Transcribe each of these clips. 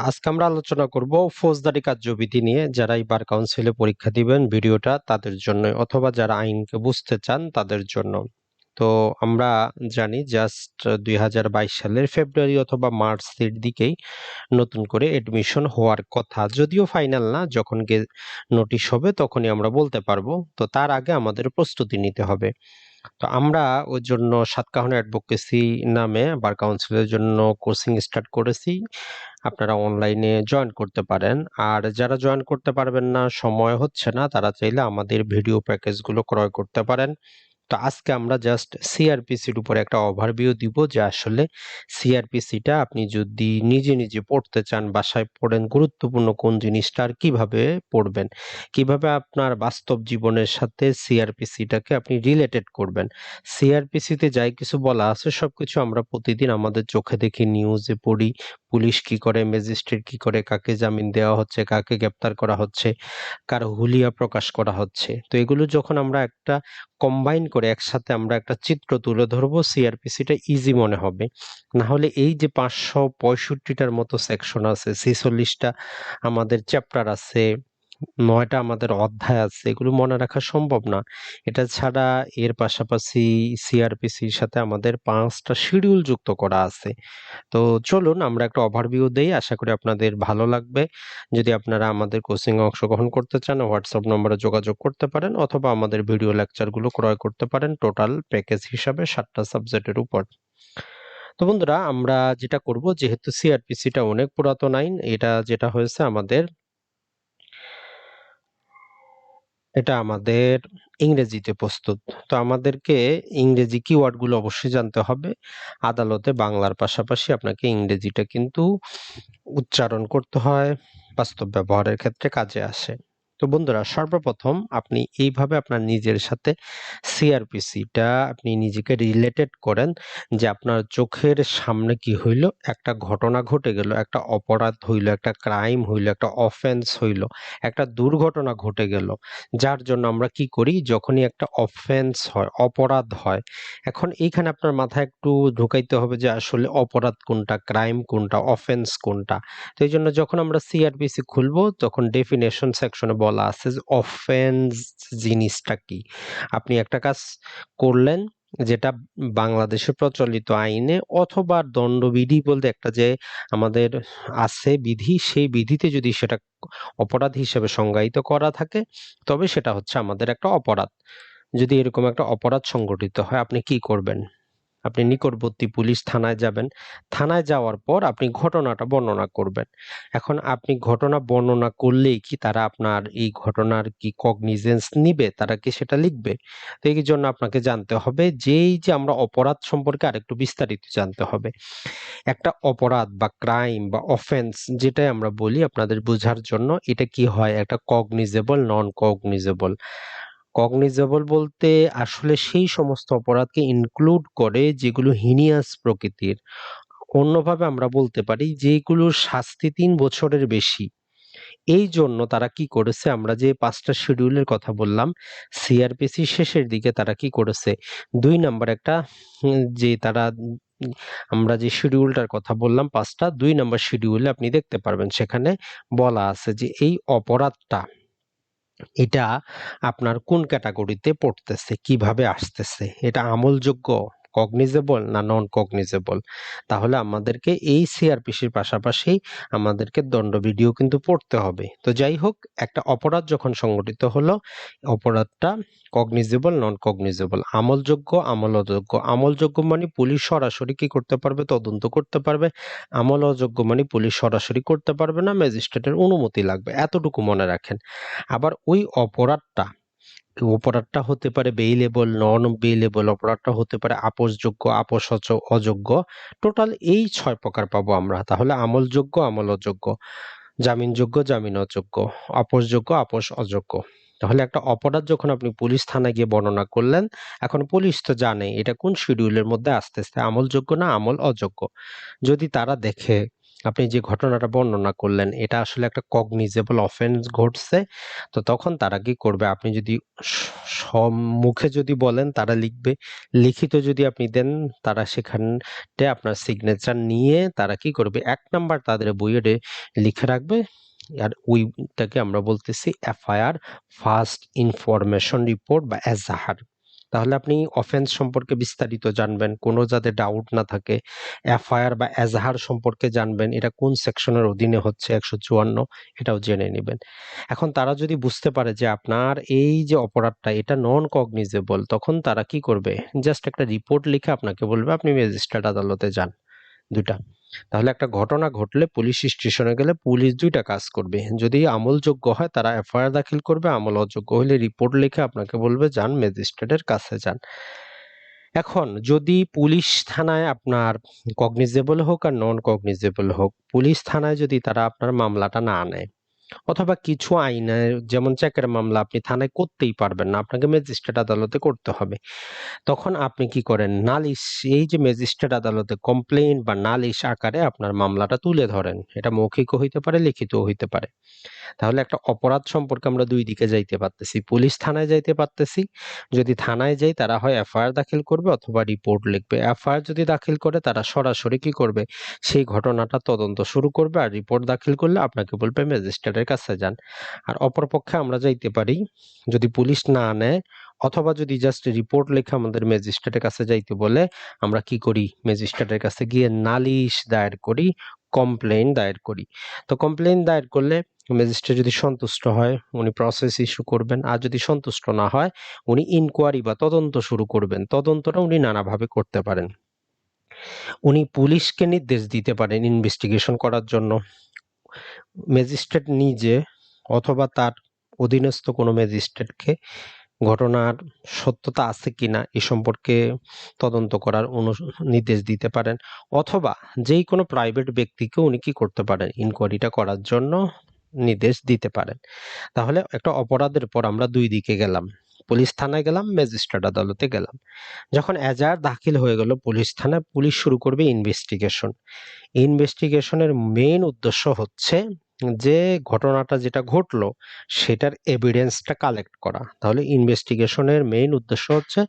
আজকে আমরা আলোচনা করব ফৌজদারি কার্যবিধি নিয়ে। যারা এই বার কাউন্সিলে পরীক্ষা দিবেন ভিডিওটা তাদের জন্য অথবা যারা আইনকে বুঝতে চান তাদের জন্য। তো আমরা জানি জাস্ট দুই হাজার বাইশ সালের ফেব্রুয়ারি অথবা মার্চের দিকেই নতুন করে এডমিশন হওয়ার কথা। যদিও ফাইনাল না, যখন নোটিশ হবে তখনই আমরা বলতে পারব। তো তার আগে আমাদের প্রস্তুতি নিতে হবে। তো আমরা ওই জন্য সাতকাহন অ্যাডভোকেসি নামে বার কাউন্সিলের জন্য কোচিং স্টার্ট করেছি। আপনারা অনলাইনে জয়েন করতে পারেন। আর যারা জয়েন করতে পারবেন না, সময় হচ্ছে না, তারা চাইলে আমাদের ভিডিও প্যাকেজগুলো ক্রয় করতে পারেন। তো আজকে আমরা জাস্ট সিআরপিসির উপরে একটা ওভারভিউ দিব যে আসলে সিআরপিসিটা আপনি যদি নিজে নিজে পড়তে চান, বাসায় পড়েন, গুরুত্বপূর্ণ কোন জিনিসটা আর কীভাবে পড়বেন? কীভাবে আপনার বাস্তব জীবনের সাথে সিআরপিসিটাকে আপনি রিলেটেড করবেন? সিআরপিসিতে যাই কিছু বলা আছে সব কিছু আমরা প্রতিদিন আমাদের চোখে দেখি নিউজে পড়ি, পুলিশ কি করে ম্যাজিস্ট্রেট কি করে, কাকে জামিন দেওয়া হচ্ছে, কাকে গ্রেপ্তার করা হচ্ছে, কার হুলিয়া প্রকাশ করা হচ্ছে। তো এগুলো যখন আমরা একটা কম্বাইন করে একসাথে আমরা একটা চিত্র তুলে ধরবো সিআরপিসিটা ইজি মনে হবে। না হলে এই যে পাঁচশো পঁয়ষট্টিটার মতো সেকশন আছে, ছেচল্লিশটা আমাদের চ্যাপ্টার আছে নয়টা আমাদের অধ্যায় আছে, এগুলো মনে রাখা সম্ভব না। এটা ছাড়া এর পাশাপাশি সিআরপিসির সাথে আমাদের পাঁচটা শিডিউল যুক্ত করা আছে। তো চলুন আমরা একটা ওভারভিউ দেই, আশা করি আপনাদের ভালো লাগবে। যদি আপনারা আমাদের কোচিং অংশগ্রহণ করতে চান হোয়াটসঅ্যাপ নম্বরে যোগাযোগ করতে পারেন অথবা আমাদের ভিডিও লেকচারগুলো ক্রয় করতে পারেন টোটাল প্যাকেজ হিসাবে সাতটা সাবজেক্টের উপর। তো বন্ধুরা, আমরা যেটা করব, যেহেতু সিআরপিসিটা অনেক পুরাতন আইন, এটা যেটা হয়েছে আমাদের এটা আমাদের ইংরেজিতে প্রস্তুত। তো আমাদেরকে ইংরেজি কিওয়ার্ডগুলো অবশ্যই জানতে হবে। আদালতে বাংলার পাশাপাশি আপনাকে ইংরেজিটা কিন্তু উচ্চারণ করতে হয়, বাস্তব ব্যবহারের ক্ষেত্রে কাজে আসে। তো বন্ধুরা, সর্বপ্রথম আপনি এইভাবে আপনার নিজের সাথে সিআরপিসিটা আপনি নিজেকে রিলেটেড করেন যে আপনার চোখের সামনে কি হইল, একটা ঘটনা ঘটে গেল, একটা অপরাধ হইল, একটা ক্রাইম হইল, একটা অফেন্স হইল, একটা দুর্ঘটনা ঘটে গেল, যার জন্য আমরা কি করি, যখনই একটা অফেন্স হয়, অপরাধ হয়, এখন এইখানে আপনার মাথায় একটু ঢুকাইতে হবে যে আসলে অপরাধ কোনটা ক্রাইম কোনটা অফেন্স কোনটা, তো এই জন্য যখন আমরা সিআরপিসি খুলবো, তখন ডেফিনেশন সেকশনে বলা বলা আছে যে অফেন্স জিনিসটা কি? আপনি একটা কাজ করলেন যেটা বাংলাদেশে প্রচলিত আইনে অথবা দণ্ডবিধি বলতে একটা যে আমাদের আছে বিধি, সেই বিধিতে যদি সেটা অপরাধ হিসেবে সংজ্ঞায়িত করা থাকে, তবে সেটা হচ্ছে আমাদের একটা অপরাধ। যদি এরকম একটা অপরাধ সংগঠিত হয়, আপনি কি করবেন? আপনি নিকটবর্তী পুলিশ থানায় যাবেন। থানায় যাওয়ার পর আপনি ঘটনাটা বর্ণনা করবেন। এখন আপনি ঘটনা বর্ণনা করলেই কি তারা আপনার এই ঘটনার কি কগনিজেন্স নিবে? তারা কি সেটা লিখবে? তো এই জন্য আপনাকে জানতে হবে যেই যে আমরা অপরাধ সম্পর্কে আরেকটু বিস্তারিত জানতে হবে। একটা অপরাধ বা ক্রাইম বা অফেন্স যেটাই আমরা বলি আপনাদের বোঝার জন্য এটা কি হয়? একটা কগনিজেবল নন কগনিজেবল কগনিজেবল বলতে আসলে সেই সমস্ত অপরাধকে ইনক্লুড করে যেগুলো হিনিয়াস প্রকৃতির। অন্যভাবে আমরা বলতে পারি যেগুলোর শাস্তি তিন বছরের বেশি। এই জন্য তারা কি করেছে? আমরা যে পাঁচটা শিডিউলের কথা বললাম সিআরপিসি শেষের দিকে তারা কি করেছে? দুই নাম্বার একটা যে তারা, আমরা যে শিডিউলটার কথা বললাম পাঁচটা, দুই নাম্বার শিডিউলে আপনি দেখতে পারবেন সেখানে বলা আছে যে এই অপরাধটা এটা আপনার কোন ক্যাটাগরিতে পড়তেছে? কীভাবে আসতেছে? এটা আমলযোগ্য? কগনিজেবল না নন কগনিজেবল তাহলে আমাদেরকে এই সিআরপিসির পাশাপাশি আমাদেরকে দণ্ড ভিডিও কিন্তু পড়তে হবে। তো যাই হোক, একটা অপরাধ যখন সংগঠিত হলো, অপরাধটা কগনিজেবল নন কগনিজেবল আমলযোগ্য? আমল অযোগ্য আমলযোগ্য মানে পুলিশ সরাসরি কি করতে পারবে? তদন্ত করতে পারবে। আমল অযোগ্য মানে পুলিশ সরাসরি করতে পারবে না। ম্যাজিস্ট্রেটের অনুমতি লাগবে। এতটুকু মনে রাখেন। আবার ওই অপরাধটা অপরাধটা হতে পারে বেইলেবল নন বেইলেবল অপরাধটা হতে পারে আপোষযোগ্য আপোষ অযোগ্য। টোটাল এই ছয় প্রকার পাবো আমরা। তাহলে আমলযোগ্য আমল অযোগ্য জামিনযোগ্য। জামিন অযোগ্য আপোষযোগ্য আপোষ অযোগ্য তাহলে একটা অপরাধ যখন আপনি পুলিশ থানায় গিয়ে বর্ণনা করলেন, এখন পুলিশ তো জানে এটা কোন শিডিউলের মধ্যে আসতেছে আমলযোগ্য না আমল অযোগ্য যদি তারা দেখে আপনি যে ঘটনাটা বর্ণনা করলেন, এটা আসলে একটা কগনিজেবল অফেন্স ঘটছে। তো তখন তারা কি করবে? আপনি যদি সম্মুখে যদি বলেন, তারা লিখবে, লিখিত যদি আপনি দেন, তারা সেখানে আপনার সিগনেচার নিয়ে তারা কি করবে? এক নাম্বার তাদের বইয়ে লিখে রাখবে, আর ওইটাকে আমরা বলতেছি এফআইআর ফার্স্ট ইনফরমেশন রিপোর্ট বা এজাহার। তাহলে আপনি অফেন্স সম্পর্কে বিস্তারিত জানবেন। কোনো যাতে ডাউট না থাকে। এফআইআর বা এজাহার সম্পর্কে জানবেন। এটা কোন সেকশনের অধীনে হচ্ছে? একশো চুয়ান্ন। এটাও জেনে নেবেন। এখন তারা যদি বুঝতে পারে যে আপনার এই যে অপরাধটা, এটা নন কগনিজেবল তখন তারা কি করবে? জাস্ট একটা রিপোর্ট লিখে আপনাকে বলবে, আপনি ম্যাজিস্ট্রেট আদালতে যান। দুটা তাহলে একটা ঘটনা ঘটলে পুলিশ স্টেশনে গেলে পুলিশ দুইটা কাজ করবে। যদি আমলযোগ্য হয় তারা এফআইআর দাখিল করবে, আমল অযোগ্য হলে রিপোর্ট লিখে আপনাকে বলবে, যান ম্যাজিস্ট্রেটের কাছে যান। এখন যদি পুলিশ থানায় আপনার কগনিজেবল হোক আর নন কগনিজেবল হোক পুলিশ থানায় যদি তারা আপনার মামলাটা না নেয় অথবা কিছু আইনে যেমন চেকের মামলা আপনি থানায় করতেই পারবেন না, আপনাকে ম্যাজিস্ট্রেট আদালতে করতে হবে। তখন আপনি কি করেন? নালিশ, এই যে ম্যাজিস্ট্রেট আদালতে কমপ্লেন বা নালিশ আকারে আপনার মামলাটা তুলে ধরেন। এটা মৌখিকও হইতে পারে, লিখিতও হইতে পারে। তাহলে একটা অপরাধ সম্পর্কে আমরা দুই দিকে যাইতে পারতেছি। পুলিশ থানায় যাইতে পারতেছি। যদি থানায় যাই, তারা হয় এফআইআর দাখিল করবে অথবা রিপোর্ট লিখবে। এফআইআর যদি দাখিল করে, তারা সরাসরি কি করবে? সেই ঘটনাটা তদন্ত শুরু করবে আর রিপোর্ট দাখিল করলে আপনাকে বলবে ম্যাজিস্ট্রেটের কাছে যান। আর অপরপক্ষে আমরা যাইতে পারি, যদি পুলিশ না নেয়, অথবা যদি জাস্ট রিপোর্ট লেখা আমাদের ম্যাজিস্ট্রেটের কাছে যাইতে বলে, আমরা কি করি? ম্যাজিস্ট্রেটের কাছে গিয়ে নালিশ দায়ের করি কমপ্লেন দায়ের করি। তো কমপ্লেন দায়ের করলে ম্যাজিস্ট্রেট যদি সন্তুষ্ট হয়, উনি প্রসেস ইস্যু করবেন, আর যদি সন্তুষ্ট না হয়, উনি ইনকোয়ারি বা তদন্ত শুরু করবেন। তদন্তটা উনি নানাভাবে করতে পারেন। উনি পুলিশকে নির্দেশ দিতে পারেন ইনভেস্টিগেশন করার জন্য। ম্যাজিস্ট্রেট নিজে অথবা তার অধীনস্থ কোনো ম্যাজিস্ট্রেটকে ঘটনার সত্যতা আছে কি না এ সম্পর্কে তদন্ত করার অনু- নির্দেশ দিতে পারেন। অথবা যেই কোনো প্রাইভেট ব্যক্তিকে উনি কি করতে পারেন ইনকোয়ারিটা করার জন্য নির্দেশ দিতে পারেন। তাহলে একটা অপরাধের পর আমরা দুই দিকে গেলাম। পুলিশ থানায় গেলাম, ম্যাজিস্ট্রেট আদালতে গেলাম। যখন এজাহার দাখিল হয়ে গেল, পুলিশ থানায় পুলিশ শুরু করবে ইনভেস্টিগেশন ইনভেস্টিগেশনের মেইন উদ্দেশ্য হচ্ছে যে, ঘটনাটা যেটা ঘটলো, সেটার এভিডেন্সটা কালেক্ট করা। তাহলে ইনভেস্টিগেশনের মেইন উদ্দেশ্য হচ্ছে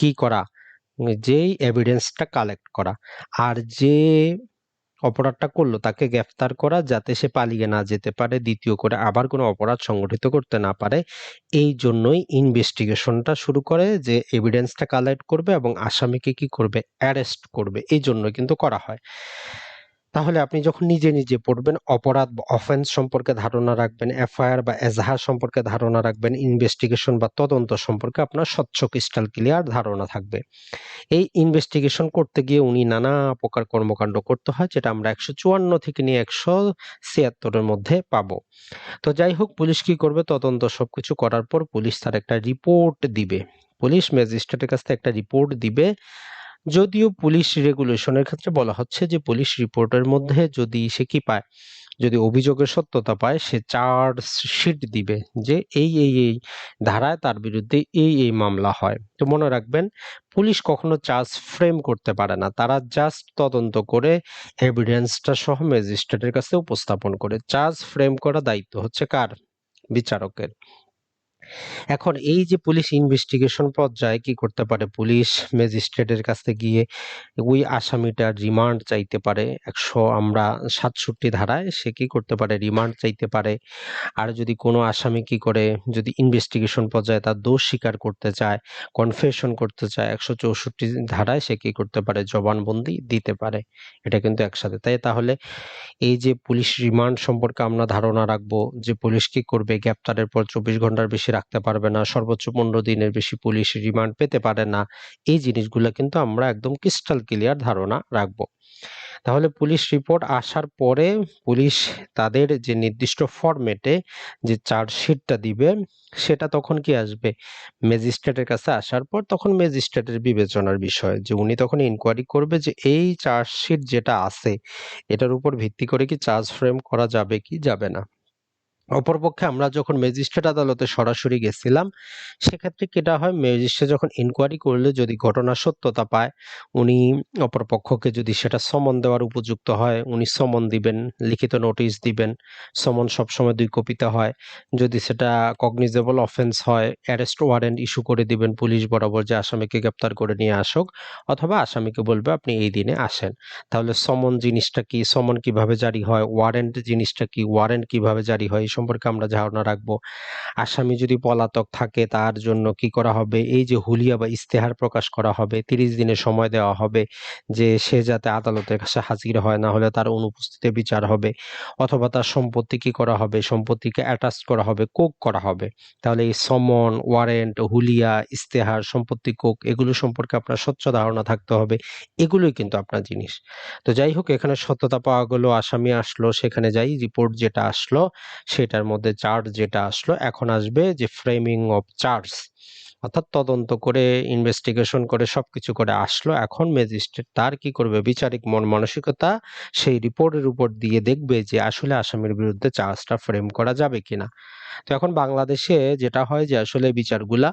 কি করা? যেই এভিডেন্সটা কালেক্ট করা। আর যে অপরাধটা করল, তাকে গ্রেফতার করা যাতে সে পালিয়ে না যেতে পারে, দ্বিতীয় করে আবার কোনো অপরাধ সংগঠিত করতে না পারে, এই জন্যই ইনভেস্টিগেশনটা শুরু করে যে এভিডেন্সটা কালেক্ট করবে এবং আসামিকে কি করবে অ্যারেস্ট করবে, এই জন্য কিন্তু করা হয়। তাহলে আপনি যখন নিজে নিজে পড়বেন, অপরাধ বা অফেন্স সম্পর্কে ধারণা রাখবেন, এফআইআর বা এজাহার সম্পর্কে ধারণা রাখবেন ইনভেস্টিগেশন বা তদন্ত সম্পর্কে আপনার স্বচ্ছ ক্রিস্টাল ক্লিয়ার ধারণা থাকবে। এই ইনভেস্টিগেশন করতে গিয়ে উনি নানা প্রকার কর্মকাণ্ড করতে হয়, যেটা আমরা একশো চুয়ান্ন থেকে নিয়ে একশো ছিয়াত্তরের মধ্যে পাবো। তো যাই হোক, পুলিশ কি করবে? তদন্ত সব কিছু করার পর পুলিশ তার একটা রিপোর্ট দিবে। পুলিশ ম্যাজিস্ট্রেটের কাছ থেকে একটা রিপোর্ট দিবে। যদিও পুলিশ রেগুলেশনের ক্ষেত্রে বলা হচ্ছে যে পুলিশ রিপোর্টের মধ্যে যদি সে কি পায়, যদি অভিযোগের সত্যতা পায়, সে চার্জ চার্জশিট দিবে যে এই এই এই ধারায় তার বিরুদ্ধে এই এই মামলা হয়। তো মনে রাখবেন, পুলিশ কখনো চার্জ ফ্রেম করতে পারে না। তারা জাস্ট তদন্ত করে এভিডেন্সটা সহ ম্যাজিস্ট্রেটের কাছে উপস্থাপন করে। চার্জ ফ্রেম করা দায়িত্ব হচ্ছে কার? বিচারকের। এখন এই যে পুলিশ ইনভেস্টিগেশন পর্যায়ে কি করতে পারে? পুলিশ ম্যাজিস্ট্রেটের কাছে গিয়ে ওই আসামিটার রিমান্ড চাইতে পারে। একশো আমরা সাতষট্টি ধারায় সে কি করতে পারে? রিমান্ড চাইতে পারে। আর যদি কোনো আসামি কি করে? যদি ইনভেস্টিগেশন পর্যায়ে তার দোষ স্বীকার করতে চায় কনফেশন করতে চায়, একশো চৌষট্টি ধারায় সে কি করতে পারে? জবানবন্দি দিতে পারে। এটা কিন্তু একসাথে। তাই তাহলে এই যে পুলিশ রিমান্ড সম্পর্কে আমরা ধারণা রাখব যে পুলিশ কি করবে? গ্রেপ্তারের পর চব্বিশ ঘণ্টার বেশি রাখতে পারবে না, সর্বোচ্চ পনেরো দিনের বেশি পুলিশ রিমান্ড পেতে পারে না, এই জিনিসগুলো কিন্তু আমরা একদম ক্রিস্টাল ক্লিয়ার ধারণা রাখব। তাহলে পুলিশ রিপোর্ট আসার পরে পুলিশ তাদের যে নির্দিষ্ট ফরম্যাটে যে চার্জশিটটা দিবে, সেটা তখন কি আসবে? ম্যাজিস্ট্রেটের কাছে আসার পর তখন ম্যাজিস্ট্রেটের বিবেচনার বিষয়, যে উনি তখন ইনকোয়ারি করবে যে এই চার্জশিট যেটা আছে, এটার উপর ভিত্তি করে কি চার্জ ফ্রেম করা যাবে কি যাবে না। অপরপক্ষে আমরা যখন ম্যাজিস্ট্রেট আদালতে সরাসরি গেছিলাম, সেক্ষেত্রে কেটা হয়, ম্যাজিস্ট্রেট যখন ইনকোয়ারি করলে যদি ঘটনার সত্যতা পায়, উনি অপরপক্ষকে যদি সেটা সমন দেওয়ার উপযুক্ত হয়, উনি সমন দিবেন, লিখিত নোটিশ দিবেন সমন সবসময় দুই কপিতে হয়। যদি সেটা কগনিজেবল অফেন্স হয় অ্যারেস্ট ওয়ারেন্ট ইস্যু করে দিবেন পুলিশ বরাবর যে আসামিকে গ্রেপ্তার করে নিয়ে আসুক, অথবা আসামিকে বলবে আপনি এই দিনে আসেন। তাহলে সমন জিনিসটা কি সমন কীভাবে জারি হয় ওয়ারেন্ট জিনিসটা কি ওয়ারেন্ট কীভাবে জারি হয় সম্পর্কে আমরা ধারণা রাখব। আসামি যদি পলাতক থাকে, তার জন্য কি করা হবে? এই যে হুলিয়া বা ইস্তেহার প্রকাশ করা হবে, তিরিশ দিনের সময় দেওয়া হবে যে সে যাতে আদালতের কাছে হাজির হয়, না হলে তার অনুপস্থিতিতে বিচার হবে অথবা তার সম্পত্তি কি করা হবে, সম্পত্তিকে অ্যাটাচ করা হবে, কোক করা হবে। তাহলে এই সমন ওয়ারেন্ট হুলিয়া ইস্তেহার সম্পত্তি কোক, এগুলো সম্পর্কে আপনার স্বচ্ছ ধারণা থাকতে হবে। এগুলোই কিন্তু আপনার জিনিস। তো যাই হোক, এখানে সত্যতা পাওয়া গেল, আসামি আসলো, সেখানে যাই রিপোর্ট যেটা আসলো সেটার মধ্যে চার্জ যেটা আসলো, এখন আসবে যে ফ্রেমিং অফ চার্জ অর্থাৎ তদন্ত করে ইনভেস্টিগেশন করে, সবকিছু করে আসলো। এখন ম্যাজিস্ট্রেট তার কি করবে? বিচারিক মন মানসিকতা সেই রিপোর্টের উপর দিয়ে দেখবে যে আসলে আসামির বিরুদ্ধে চার্জটা ফ্রেম করা যাবে কিনা। তো এখন বাংলাদেশে যেটা হয় যে আসলে বিচারগুলা,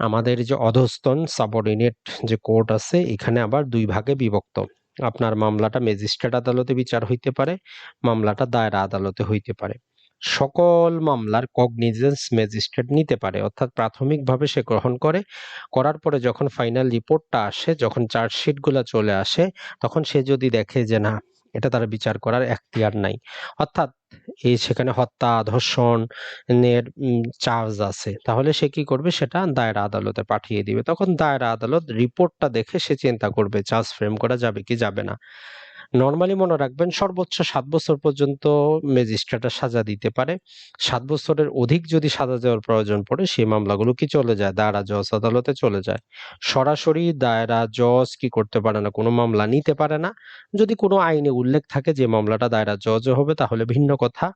আমাদের যে অধস্তন সাবঅর্ডিনেট যে কোর্ট আছে, এখানে আবার দুই ভাগে বিভক্ত। আপনার মামলাটা ম্যাজিস্ট্রেট আদালতে বিচার হইতে পারে, মামলাটা দায়রা আদালতে হইতে পারে। সকল মামলার কগনিজেন্স ম্যাজিস্ট্রেট নিতে পারে। অর্থাৎ প্রাথমিকভাবে সে গ্রহণ করে, করার পরে যখন ফাইনাল রিপোর্টটা আসে, যখন চার্জশিটগুলো চলে আসে, তখন সে যদি দেখে যে না, এটা তার বিচার করার এখতিয়ার নাই। অর্থাৎ এই সেখানে হত্যা ধর্ষণ এর চার্জ আছে। তাহলে সে কি করবে? সেটা দায়রা আদালতে পাঠিয়ে দিবে। তখন দায়রা আদালত রিপোর্টটা দেখে সে চিন্তা করবে চার্জ ফ্রেম করা যাবে কি যাবে না। নর্মালি মনে রাখবেন সর্বোচ্চ সাত বছর পর্যন্ত ম্যাজিস্ট্রেটরা সাজা দিতে পারে। সাত বছরের অধিক যদি সাজা দেওয়ার প্রয়োজন পড়ে, সেই মামলাগুলো কি চলে যায়? দায়রা জজ আদালতে চলে যায়। সরাসরি দায়রা জজ কি করতে পারে না, কোনো মামলা নিতে পারে না। যদি কোনো আইনে উল্লেখ থাকে যে মামলাটা দায়রা জজ হবে, তাহলে ভিন্ন কথা।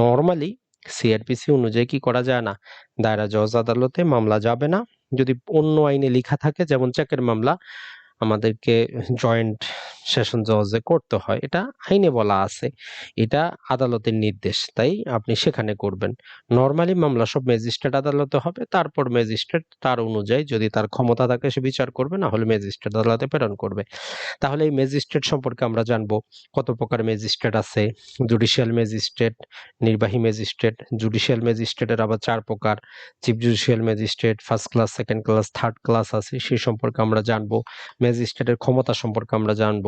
নর্মালি সিআরপিসি অনুযায়ী কি করা যায় না? দায়রা জজ আদালতে মামলা যাবে না। যদি অন্য আইনে লেখা থাকে, যেমন চেকের মামলা, আমাদেরকে জয়েন্ট সেশন জজে করতে হয়। এটা আইনে বলা আছে। এটা আদালতের নির্দেশ, তাই আপনি সেখানে করবেন। নর্মালি মামলা সব ম্যাজিস্ট্রেট আদালতে হবে, তারপর ম্যাজিস্ট্রেট তার অনুযায়ী যদি তার ক্ষমতা থাকে সে বিচার করবে, না হলে ম্যাজিস্ট্রেট আদালতে প্রেরণ করবে। তাহলে এই ম্যাজিস্ট্রেট সম্পর্কে আমরা জানব, কত প্রকার ম্যাজিস্ট্রেট আছে? জুডিশিয়াল ম্যাজিস্ট্রেট, নির্বাহী ম্যাজিস্ট্রেট, জুডিশিয়াল ম্যাজিস্ট্রেটের আবার চার প্রকার। Chief judicial magistrate, first class, second class, third class আছে সেই সম্পর্কে আমরা জানব। ম্যাজিস্ট্রেটের ক্ষমতা সম্পর্কে আমরা জানব।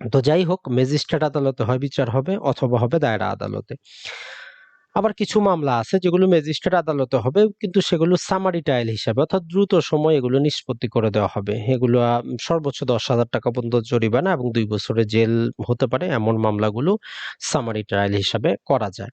তো যাই হোক, ম্যাজিস্ট্রেট আদালতে হয়, বিচার হবে, অথবা হবে দায়রা আদালতে। আবার কিছু মামলা আছে যেগুলো ম্যাজিস্ট্রেট আদালতে হবে, কিন্তু সেগুলো সামারি ট্রায়াল হিসাবে অর্থাৎ দ্রুত সময় এগুলো নিষ্পত্তি করে দেওয়া হবে। এগুলো সর্বোচ্চ দশ হাজার টাকা পর্যন্ত জরিমানা এবং দুই বছরের জেল হতে পারে এমন মামলাগুলো সামারি ট্রায়াল হিসাবে করা যায়।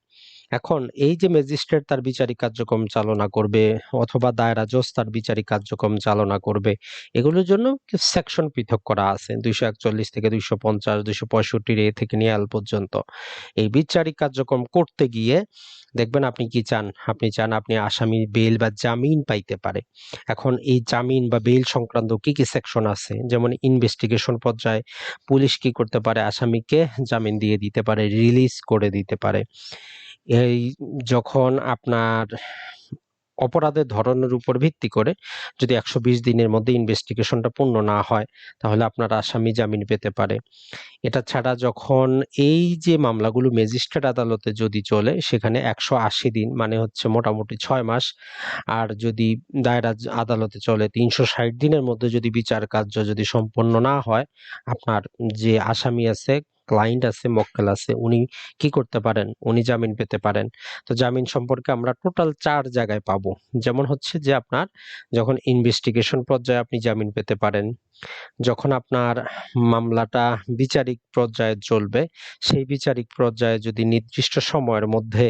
এখন এই যে ম্যাজিস্ট্রেট তার বিচারিক কার্যক্রম চালনা করবে অথবা দায়রা জজ তার বিচারিক কার্যক্রম চালনা করবে, এগুলোর জন্য সেকশন পৃথক করা আছে? দুইশো একচল্লিশ থেকে দুইশো পঞ্চাশ, দুইশো পঁয়ষট্টির এ থেকে নিয়ে আল পর্যন্ত। এই বিচারিক কার্যক্রম করতে গিয়ে দেখবেন আপনি কি চান? আপনি চান আপনি আসামি বেল বা জামিন পাইতে পারে। এখন এই জামিন বা বেল সংক্রান্ত কি কি সেকশন আছে? যেমন ইনভেস্টিগেশন পর্যায়ে, পুলিশ কি করতে পারে? আসামিকে জামিন দিয়ে দিতে পারে রিলিজ করে দিতে পারে। এই যখন আপনার অপরাধের ধরনের উপর ভিত্তি করে যদি একশো বিশ দিনের মধ্যে ইনভেস্টিগেশনটা পূর্ণ না হয়, তাহলে আপনার আসামি জামিন পেতে পারে। এটা ছাড়া যখন এই যে মামলাগুলো ম্যাজিস্ট্রেট আদালতে যদি চলে, সেখানে একশো আশি দিন মানে হচ্ছে মোটামুটি ছয় মাস। আর যদি দায়রা আদালতে চলে, তিনশো ষাট দিনের মধ্যে যদি বিচার কার্য যদি সম্পন্ন না হয়, আপনার যে আসামি আছে ক্লায়েন্ট আছে, মক্কেল আছে, উনি কি করতে পারেন? উনি জামিন পেতে পারেন। তো জামিন সম্পর্কে আমরা টোটাল চার জায়গায় পাবো। যেমন হচ্ছে যে আপনার যখন ইনভেস্টিগেশন পর্যায়ে আপনি জামিন পেতে পারেন, যখন আপনার মামলাটা বিচারিক পর্যায়ে চলবে, সেই বিচারিক পর্যায়ে যদি নির্দিষ্ট সময়ের মধ্যে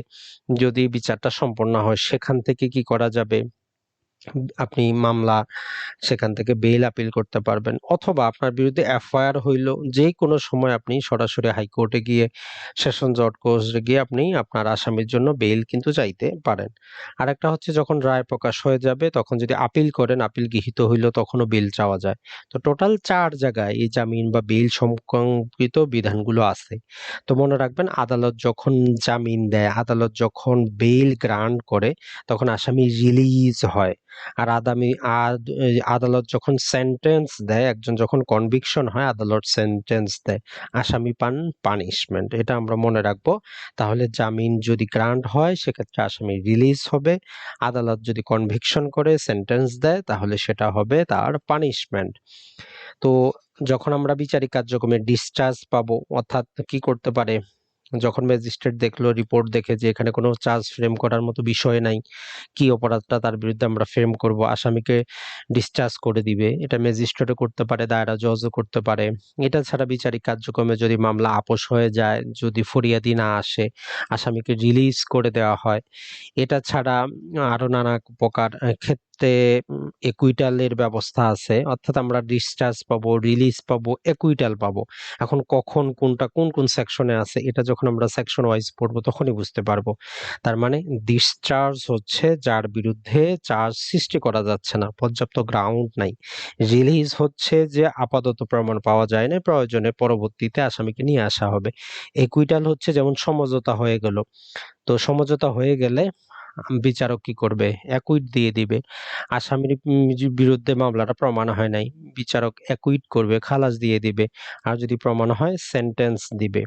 যদি বিচারটা সম্পন্ন হয়, সেখান থেকে কি করা যাবে? আপনি মামলা সেখান থেকে বেইল আপিল করতে পারবেন। অথবা আপনার বিরুদ্ধে এফআইআর হইল যে কোনো সময় আপনি সরাসরি হাইকোর্টে গিয়ে সেশন জজ কোর্টে গিয়ে আপনি আপনার আসামির জন্য বেইল কিন্তু চাইতে পারেন। আরেকটা হচ্ছে যখন রায় প্রকাশ হয়ে যাবে, তখন যদি আপিল করেন, আপিল গৃহীত হইল, তখনও বেল চাওয়া যায়। তো টোটাল চার জায়গায় এই জামিন বা বেল সংক্রান্ত বিধানগুলো আছে। তো মনে রাখবেন, আদালত যখন জামিন দেয়, আদালত যখন বেল গ্রান্ট করে, তখন আসামি রিলিজ হয়। আর আদামি, আদ- আদালত যখন সেন্টেন্স দেয়, একজন যখন কনভিকশন হয়, আদালত সেন্টেন্স দেয়, আসামি পান পানিশমেন্ট এটা আমরা মনে রাখব। তাহলে জামিন যদি গ্রান্ট হয়, সেক্ষেত্রে আসামি রিলিজ হবে। আদালত যদি কনভিকশন করে সেন্টেন্স দেয়, তাহলে সেটা হবে তার পানিশমেন্ট তো যখন আমরা বিচারিক কার্যক্রমে ডিসচার্জ পাবো, অর্থাৎ কি করতে পারে? যখন ম্যাজিস্ট্রেট দেখল রিপোর্ট দেখে যে এখানে কোনো চার্জ ফ্রেম করার মতো বিষয় নাই কি অপরাধটা তার বিরুদ্ধে আমরা ফ্রেম করব আসামিকে ডিসচার্জ করে দিবে। এটা ম্যাজিস্ট্রেটও করতে পারে দায়রা জজও করতে পারে। এটা ছাড়া বিচারিক কার্যক্রমে যদি মামলা আপোষ হয়ে যায় যদি ফরিয়াদি না আসে আসামিকে রিলিজ করে দেওয়া হয়। এটা ছাড়া আরও নানা প্রকার আহ, ক্ষেত্রে একুইটালের ব্যবস্থা আছে। অর্থাৎ আমরা ডিসচার্জ পাবো রিলিজ পাবো একুইটাল পাবো। এখন কখন কোনটা কোন কোন সেকশনে আছে, এটা যখন আমরা সেকশন ওয়াইজ পড়ব তখনই বুঝতে পারব। তার মানে ডিসচার্জ হচ্ছে যার বিরুদ্ধে চার্জ সৃষ্টি করা যাচ্ছে না, পর্যাপ্ত গ্রাউন্ড নাই। রিলিজ হচ্ছে যে আপাতত প্রমাণ পাওয়া যায় না প্রয়োজনে পরবর্তীতে আসামিকে নিয়ে আসা হবে। একুইটাল হচ্ছে যেমন সমঝোতা হয়ে গেল। তো সমঝোতা হয়ে গেলে বিচারক কি করবে? একুইট দিয়ে দিবে। আসামির বিরুদ্ধে মামলাটা প্রমাণ হয় নাই। বিচারক একুইট করবে, খালাস দিয়ে দিবে। আর যদি প্রমাণ হয় সেন্টেন্স দিবে।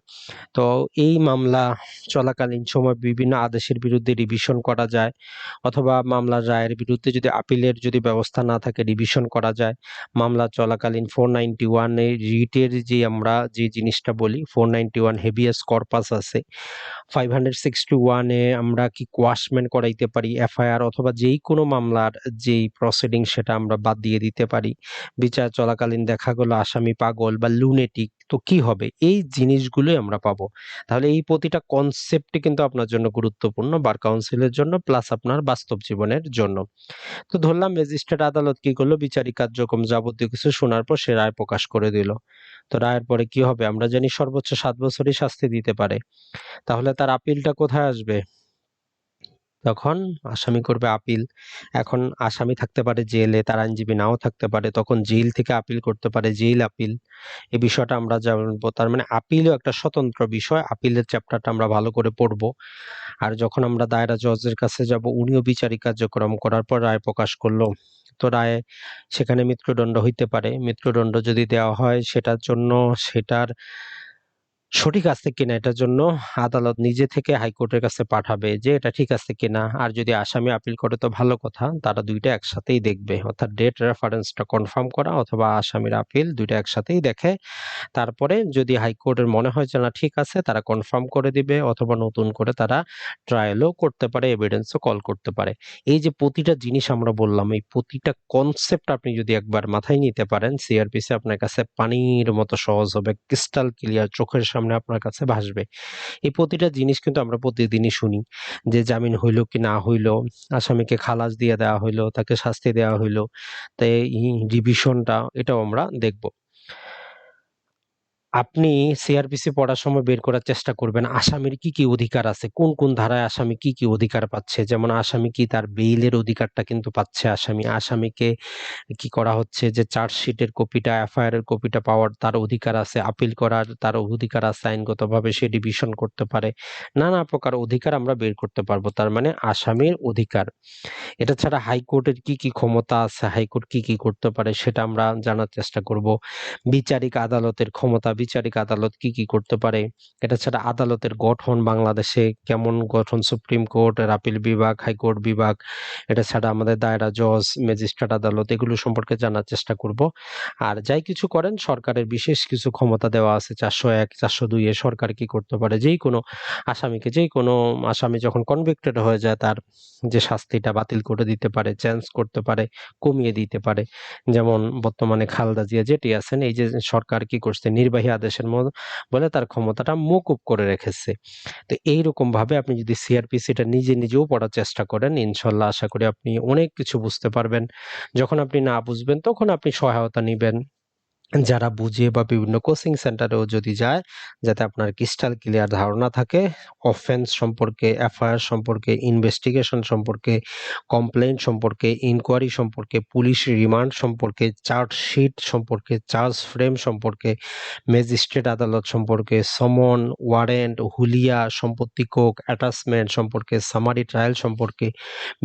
তো এই মামলা চলাকালীন সময় বিভিন্ন আদেশের বিরুদ্ধে রিভিশন করা যায়। অথবা মামলা রায়ের বিরুদ্ধে যদি আপিলের যদি ব্যবস্থা না থাকে রিভিশন করা যায়। মামলা চলাকালীন ফোর নাইনটি ওয়ানে রিটের যে আমরা যে জিনিসটা বলি four ninety one habeas corpus আছে। ফাইভ হান্ড্রেড সিক্সটি ওয়ানে আমরা কি কোয়াশমেন্ট করাইতে পারি, এফআইআর অথবা যেই কোনো মামলার যেই প্রসিডিং সেটা আমরা বাদ দিয়ে দিতে পারি। বিচার চলাকালীন দেখা গেল আসামি পাগল বা লুনেটিক তো কি হবে? এই জিনিসগুলোই আমরা পাবো। তাহলে এই প্রতিটা কনসেপ্টই কিন্তু আপনার জন্য গুরুত্বপূর্ণ, বার কাউন্সিলের জন্য প্লাস আপনার বাস্তব জীবনের জন্য। তো ধরলাম ম্যাজিস্ট্রেট আদালত কি করল? বিচারিক কার্যক্রম যাবতীয় কিছু শোনার পর সে রায় প্রকাশ করে দিল। তো রায়ের পরে কি হবে? আমরা জানি সর্বোচ্চ সাত বছরই শাস্তি দিতে পারে। তাহলে তার আপিলটা কোথায় আসবে? তখন আসামি করবে আপিল। এখন আসামি থাকতে পারে জেলে তার আইনজীবী নাও থাকতে পারে, তখন জেল থেকে আপিল করতে পারে, জেল আপিল। এই বিষয়টা আমরা জানব, তার মানে আপিলও একটা স্বতন্ত্র বিষয়, আপিলের চ্যাপ্টারটা আমরা ভালো করে পড়ব। আর যখন আমরা দায়রা জজের কাছে যাব, উনিও বিচারিক কার্যক্রম করার পর রায় প্রকাশ করল। তো রায়, সেখানে মৃত্যুদণ্ড হইতে পারে। মৃত্যুদণ্ড যদি দেওয়া হয়, সেটার জন্য সেটার সঠিক আছে কিনা এটার জন্য আদালত নিজে থেকে হাইকোর্টের কাছে পাঠাবে যে এটা ঠিক আছে কিনা। আর যদি আসামি আপিল করে, তো ভালো কথা, তারা দুইটা একসাথেই দেখবে। অর্থাৎ ডেট রেফারেন্সটা কনফার্ম করা অথবা আসামির আপিল দুইটা একসাথেই দেখে। তারপরে যদি হাইকোর্টের মনে হয় যে না, ঠিক আছে, তারা কনফার্ম করে দিবে অথবা নতুন করে তারা ট্রায়ালও করতে পারে এভিডেন্সও কল করতে পারে। এই যে প্রতিটা জিনিস আমরা বললাম, এই প্রতিটা কনসেপ্ট আপনি যদি একবার মাথায় নিতে পারেন সিআরপিসি আপনার কাছে পানির মতো সহজ হবে ক্রিস্টাল ক্লিয়ার চোখের সামনে আপনার কাছে ভাসবে। এই প্রতিটা জিনিস কিন্তু আমরা প্রতিদিনই শুনি যে জামিন হইল কি না হইল, আসামিকে খালাস দিয়ে দেওয়া হইল, তাকে শাস্তি দেওয়া হইল, তাই রিভিশনটা এটাও আমরা দেখব। আপনি সিআরপিসি পড়ার সময় বের করার চেষ্টা করবেন। আসামির কি কি অধিকার আছে? কোন কোন ধারায় আসামি কি কি অধিকার পাচ্ছে? যেমন আসামি কি তার বেইলের অধিকারটা কিন্তু পাচ্ছে আসামি। আসামিকে কি করা হচ্ছে যে চার্জশিটের কপিটা এফআইআর এর কপিটা পাওয়ার তার অধিকার আছে, আপিল করার তার অধিকার আছে, আইনগতভাবে সে ডিভিশন করতে পারে। নানা প্রকার অধিকার আমরা বের করতে পারব, তার মানে আসামির অধিকার। এটা ছাড়া হাইকোর্টের কি কি ক্ষমতা আছে, হাইকোর্ট কি কি করতে পারে, সেটা আমরা জানার চেষ্টা করব। বিচারিক আদালতের ক্ষমতা বিচারিক আদালত কি কি করতে পারে? এটা ছাড়া আদালতের গঠন বাংলাদেশে কেমন গঠন? সুপ্রিম কোর্ট আপিল বিভাগ, হাইকোর্ট বিভাগ, এটা ছাড়া আমাদের দায়রা জজ, ম্যাজিস্ট্রেট আদালত, এগুলো সম্পর্কে জানার চেষ্টা করব। আর যাই কিছু করেন, সরকারের বিশেষ কিছু ক্ষমতা দেওয়া আছে। চারশো এক, চারশো দুই এ সরকার কি করতে পারে? যেই কোনো আসামিকে, যেই কোনো আসামি যখন কনভিক্টেড হয়ে যায়, তার যে শাস্তিটা বাতিল করে দিতে পারে চেঞ্জ করতে পারে, কমিয়ে দিতে পারে। যেমন বর্তমানে খালদা জিয়া যেটি আছেন, এই যে সরকার কি করছে? নির্বাহী আদেশের বলে তার ক্ষমতাটা মকুব করে রেখেছে। তো এইরকমভাবে আপনি যদি সিআরপিসিটা নিজে, নিজেও পড়ার চেষ্টা করেন, ইনশাল্লাহ আশা করি আপনি অনেক কিছু বুঝতে পারবেন। যখন আপনি না বুঝবেন তখন আপনি সহায়তা নিবেন। যারা বুঝে বা বিভিন্ন কোচিং সেন্টারেও যদি যায়, যাতে আপনার ক্রিস্টাল ক্লিয়ার ধারণা থাকে অফেন্স সম্পর্কে, এফআইআর সম্পর্কে, ইনভেস্টিগেশন সম্পর্কে, কমপ্লেন সম্পর্কে, ইনকোয়ারি সম্পর্কে, পুলিশ রিমান্ড সম্পর্কে, চার্জশিট সম্পর্কে, চার্জ ফ্রেম সম্পর্কে, ম্যাজিস্ট্রেট আদালত সম্পর্কে, সমন, ওয়ারেন্ট, হুলিয়া, সম্পত্তি কোক, অ্যাটাচমেন্ট সম্পর্কে, সামারি ট্রায়াল সম্পর্কে,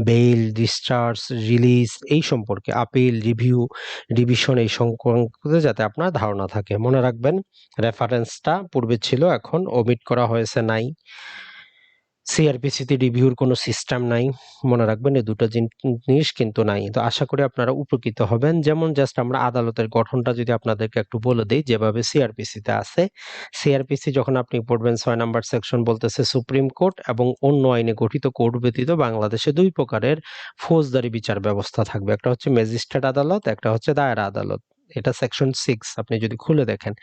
বেইল, ডিসচার্জ, রিলিজ এই সম্পর্কে, আপিল, রিভিউ, রিভিশন এই সংক্রান্ত যাতে আপনার ধারণা থাকে। মনে রাখবেন রেফারেন্সটা পূর্বে ছিল এখন ওমিট করা হয়েছে নাই। সিআরপিসিতে রিভিউর কোনো সিস্টেম নাই। মনে রাখবেন এই দুটো জিনিস কিন্তু নাই। তো আশা করি আপনারা উপকৃত হবেন। যেমন জাস্ট আমরা আদালতের গঠনটা যদি আপনাদেরকে একটু বলে দেই যেভাবে সিআরপিসিতে আছে। সিআরপিসি যখন আপনি পড়বেন ছয় নাম্বার সেকশন বলতেছে সুপ্রিম কোর্ট এবং অন্য আইনে গঠিত কোর্ট ব্যতীত বাংলাদেশে দুই প্রকারের ফৌজদারি বিচার ব্যবস্থা থাকবে। একটা হচ্ছে ম্যাজিস্ট্রেট আদালত, একটা হচ্ছে দায়রা আদালত। এটা সেকশন সিক্স আপনি যদি খুলে দেখেন।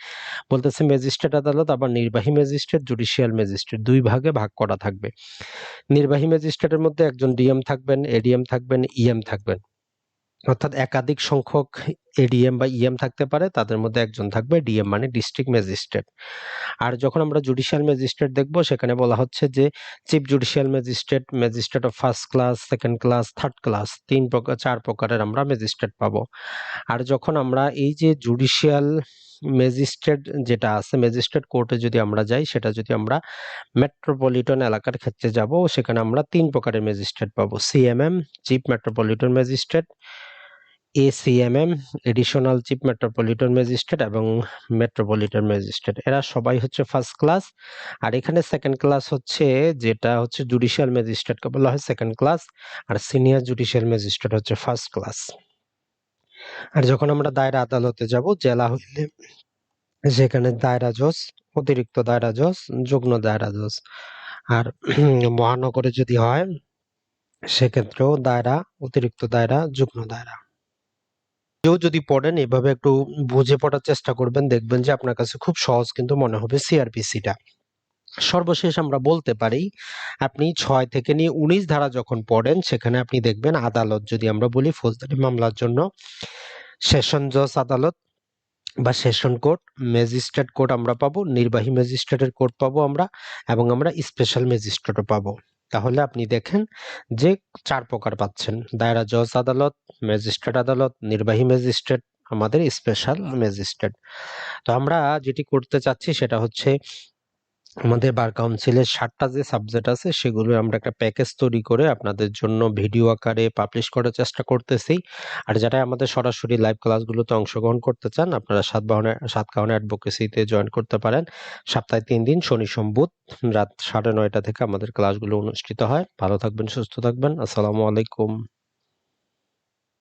বলতেছে ম্যাজিস্ট্রেট আদালত আবার নির্বাহী ম্যাজিস্ট্রেট, জুডিশিয়াল ম্যাজিস্ট্রেট দুই ভাগে ভাগ করা থাকবে। নির্বাহী ম্যাজিস্ট্রেটের মধ্যে একজন ডিএম থাকবেন, এডিএম থাকবেন, ইএম থাকবেন। অর্থাৎ একাধিক সংখ্যক এডিএম বা ইএম থাকতে পারে তাদের মধ্যে একজন থাকবে ডিএম মানে ডিস্ট্রিক্ট ম্যাজিস্ট্রেট। আর যখন আমরা জুডিশিয়াল ম্যাজিস্ট্রেট দেখব সেখানে বলা হচ্ছে যে chief judicial magistrate, magistrate of first class, second class, third class তিন প্রকার চার প্রকারের আমরা ম্যাজিস্ট্রেট পাবো। আর যখন আমরা এই যে জুডিশিয়াল ম্যাজিস্ট্রেট যেটা আছে ম্যাজিস্ট্রেট কোর্টে যদি আমরা যাই সেটা যদি আমরা মেট্রোপলিটন এলাকার ক্ষেত্রে যাব সেখানে আমরা তিন প্রকারের ম্যাজিস্ট্রেট পাবো। CMM chief metropolitan magistrate, A ACMM additional chief metropolitan magistrate এবং মেট্রোপলিটন ম্যাজিস্ট্রেট এরা সবাই হচ্ছে ফার্স্ট ক্লাস আর এখানে সেকেন্ড ক্লাস হচ্ছে যেটা হচ্ছে জুডিশিয়াল ম্যাজিস্ট্রেটকে বলা হয় সেকেন্ড ক্লাস আর সিনিয়র জুডিশিয়াল ম্যাজিস্ট্রেট হচ্ছে ফার্স্ট ক্লাস আর যখন আমরা দায়রা আদালতে যাব, জেলা হইলে সেখানে দায়রা জজ, অতিরিক্ত দায়রা জজ, যুগ্ম দায়রা জজ। আর মহানগরে যদি হয়, সেক্ষেত্রেও দায়রা, অতিরিক্ত দায়রা, যুগ্ম দায়রা। কেউ যদি পড়েন, এভাবে একটু বুঝে পড়ার চেষ্টা করবেন, দেখবেন যে আপনার কাছে খুব সহজ কিন্তু মনে হবে সিআরপিসিটা সর্বশেষ আমরা বলতে পারি, আপনি ছয় থেকে নিয়ে উনিশ ধারা যখন পড়েন, সেখানে আপনি দেখবেন আদালত, যদি আমরা বলি ফৌজদারি মামলার জন্য, সেশন জজ আদালত বা সেশন কোর্ট, ম্যাজিস্ট্রেট কোর্ট আমরা পাবো, নির্বাহী ম্যাজিস্ট্রেটের কোর্ট পাবো আমরা, এবং আমরা স্পেশাল ম্যাজিস্ট্রেটও পাবো। তাহলে আপনি দেখেন যে চার প্রকার পাচ্ছেন, দায়রা জজ আদালত, ম্যাজিস্ট্রেট আদালত, নির্বাহী ম্যাজিস্ট্রেট, আমাদের স্পেশাল ম্যাজিস্ট্রেট। তো আমরা যেটি করতে চাচ্ছি সেটা হচ্ছে আমাদের বার কাউন্সিলের সাতটা যে সাবজেক্ট আছে, সেগুলো আমরা একটা প্যাকেজ তৈরি করে আপনাদের জন্য ভিডিও আকারে পাবলিশ করার চেষ্টা করতেছি। আর যারা আমাদের সরাসরি লাইভ ক্লাসগুলোতে অংশগ্রহণ করতে চান, আপনারা সাত বাহনে, সাত কাহনে অ্যাডভোকেসিতে জয়েন করতে পারেন। সপ্তাহে তিন দিন, শনি সম্বুধ রাত সাড়ে নয়টা থেকে আমাদের ক্লাসগুলো অনুষ্ঠিত হয়। ভালো থাকবেন, সুস্থ থাকবেন। আসসালামু আলাইকুম।